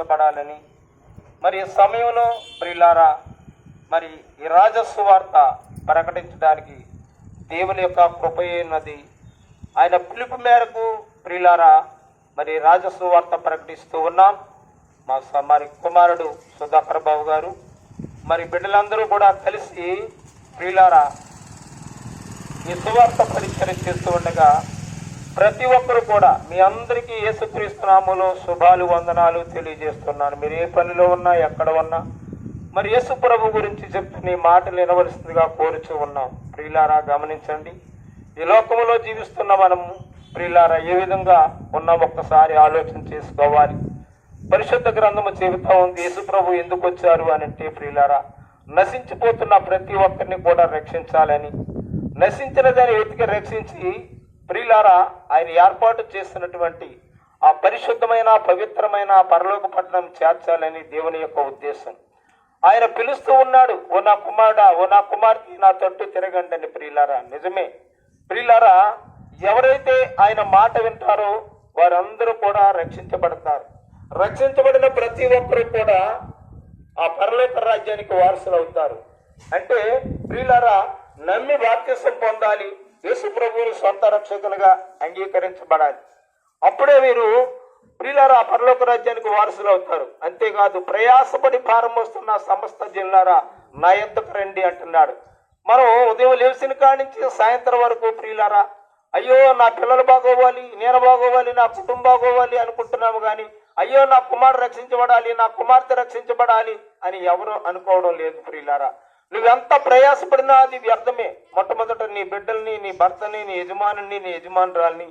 రక్షించబడాలని మరి సమయంలో ప్రిలారా మరి ఈ రాజస్వార్త ప్రకటించడానికి దేవుని యొక్క కృపయున్నది ఆయన పిలుపు మేరకు ప్రిలారా మరి రాజస్వార్త ప్రకటిస్తూ ఉన్నాం. మా స- మరి కుమారుడు సుధాకర్ బాబు గారు. మరి బిడ్డలందరూ కూడా కలిసి ప్రియులారా ఈ సువార్త పరిచయం చేస్తూ ఉండగా ప్రతి ఒక్కరు కూడా మీ అందరికీ యేసుక్రీస్తునామలో శుభాలు వందనాలు తెలియజేస్తున్నాను. మీరు ఏ పనిలో ఉన్నా ఎక్కడ ఉన్నా మరి యేసు ప్రభు గురించి చెప్తున్న మాటలు వినవలసిందిగా కోరుచూ ఉన్నాం. ప్రియులారా గమనించండి. ఈ లోకములో జీవిస్తున్న మనము ప్రియులారా ఏ విధంగా ఉన్నాం ఒక్కసారి ఆలోచన చేసుకోవాలి. పరిశుద్ధ గ్రంథము చెబుతా ఉంది యేసు ప్రభు ఎందుకు వచ్చారు అని అంటే ప్రియులారా నశించిపోతున్న ప్రతి ఒక్కరిని కూడా రక్షించాలని. నశించిన దాన్ని వెతికి రక్షించి ప్రియులారా ఆయన ఏర్పాటు చేసినటువంటి ఆ పరిశుద్ధమైన పవిత్రమైన పరలోక పట్టణం చేర్చాలని దేవుని యొక్క ఉద్దేశం. ఆయన పిలుస్తూ ఉన్నాడు ఓ నా కుమారుడా ఓ నా కుమార్తె నా తట్టు తిరగండి అని ప్రియులారా నిజమే. ప్రియులారా ఎవరైతే ఆయన మాట వింటారో వారందరూ కూడా రక్షించబడతారు. రక్షించబడిన ప్రతి ఒక్కరు కూడా ఆ పరలోక రాజ్యానికి వారసులు అవుతారు. అంటే ప్రియులారా నమ్మి బాప్తిసం పొందాలి యేసు ప్రభువులు సొంత రక్షకులుగా అంగీకరించబడాలి. అప్పుడే మీరు ప్రియులారా పరలోక రాజ్యానికి వారసులు అవుతారు. అంతేకాదు ప్రయాసపడి ప్రారంభిస్తున్న సమస్త జిల్లారా నా ఎంతకు రండి అంటున్నాడు. మనం ఉదయం లేచిన కానించి సాయంత్రం వరకు ప్రియులారా అయ్యో నా పిల్లలు బాగోవాలి నేను బాగోవాలి నా కుటుంబం బాగోవాలి అనుకుంటున్నాము కానీ అయ్యో నా కుమారుడు రక్షించబడాలి నా కుమార్తె రక్షించబడాలి అని ఎవరు అనుకోవడం లేదు ప్రియులారా. నువ్వెంత ప్రయాసపడినా అది వ్యర్థమే. మొట్టమొదట నీ బిడ్డల్ని నీ భర్తని నీ యజమానుని నీ యజమానురాల్ని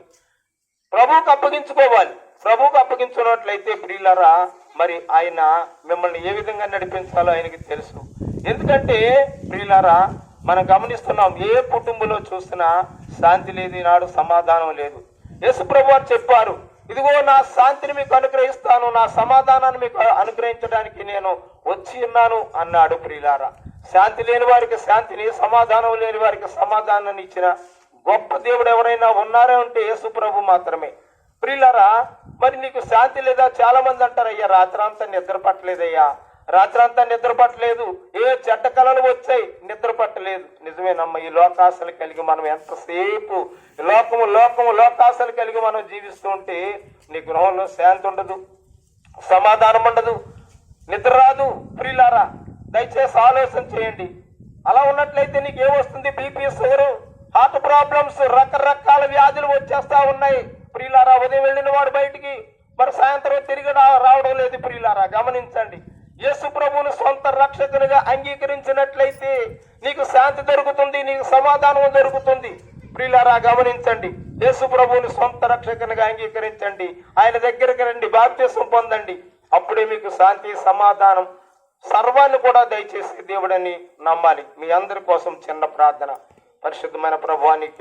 ప్రభువుకు అప్పగించుకోవాలి. ప్రభువుకు అప్పగించుకున్నట్లయితే ప్రియులరా మరి ఆయన మిమ్మల్ని ఏ విధంగా నడిపించాలో ఆయనకి తెలుసు. ఎందుకంటే ప్రియులారా మనం గమనిస్తున్నాం ఏ కుటుంబంలో చూసినా శాంతి లేదు ఈనాడు సమాధానం లేదు. యేసు ప్రభు వారు చెప్పారు ఇదిగో నా శాంతిని మీకు అనుగ్రహిస్తాను నా సమాధానాన్ని మీకు అనుగ్రహించడానికి నేను వచ్చి ఉన్నాను అన్నాడు ప్రియులారా. శాంతి లేని వారికి శాంతిని సమాధానం లేని వారికి సమాధానాన్ని ఇచ్చిన గొప్ప దేవుడు ఎవరైనా ఉన్నారే అంటే యేసుప్రభు మాత్రమే. ప్రిల్లరా మరి నీకు శాంతి లేదా? చాలా మంది అంటారు అయ్యా రాత్రంతా నిద్ర పట్టలేదయ్యా. రాత్రంతా నిద్ర పట్టలేదు. ఏ చెడ్డ కళలు వచ్చాయి నిద్ర పట్టలేదు. నిజమేనమ్మ ఈ లోకాశలు కలిగి మనం ఎంతసేపు లోకము లోకము లోకాశలు కలిగి మనం జీవిస్తూ ఉంటే నీ గృహంలో శాంతి ఉండదు సమాధానం ఉండదు దయచేసి ఆలోచన చేయండి. అలా ఉన్నట్లయితే నీకు ఏమొస్తుంది బీపీ షుగరు హార్ట్ ప్రాబ్లమ్స్ రకరకాల వ్యాధులు వచ్చేస్తా ఉన్నాయి. ప్రియులారా ఉదయం వెళ్ళిన వాడు బయటికి మరి సాయంత్రం తిరిగి రావడం లేదు ప్రియులారా గమనించండి. యేసు ప్రభువును సొంత రక్షకునిగా అంగీకరించినట్లయితే నీకు శాంతి దొరుకుతుంది నీకు సమాధానం దొరుకుతుంది. ప్రియులారా గమనించండి. యేసు ప్రభువుని సొంత రక్షకునిగా అంగీకరించండి. ఆయన దగ్గరికి రండి బాప్తీసం పొందండి. అప్పుడే మీకు శాంతి సమాధానం సర్వాన్ని కూడా దయచేసి దేవుడని నమ్మాలి. మీ అందరి కోసం చిన్న ప్రార్థన. పరిశుద్ధమైన ప్రభువానికి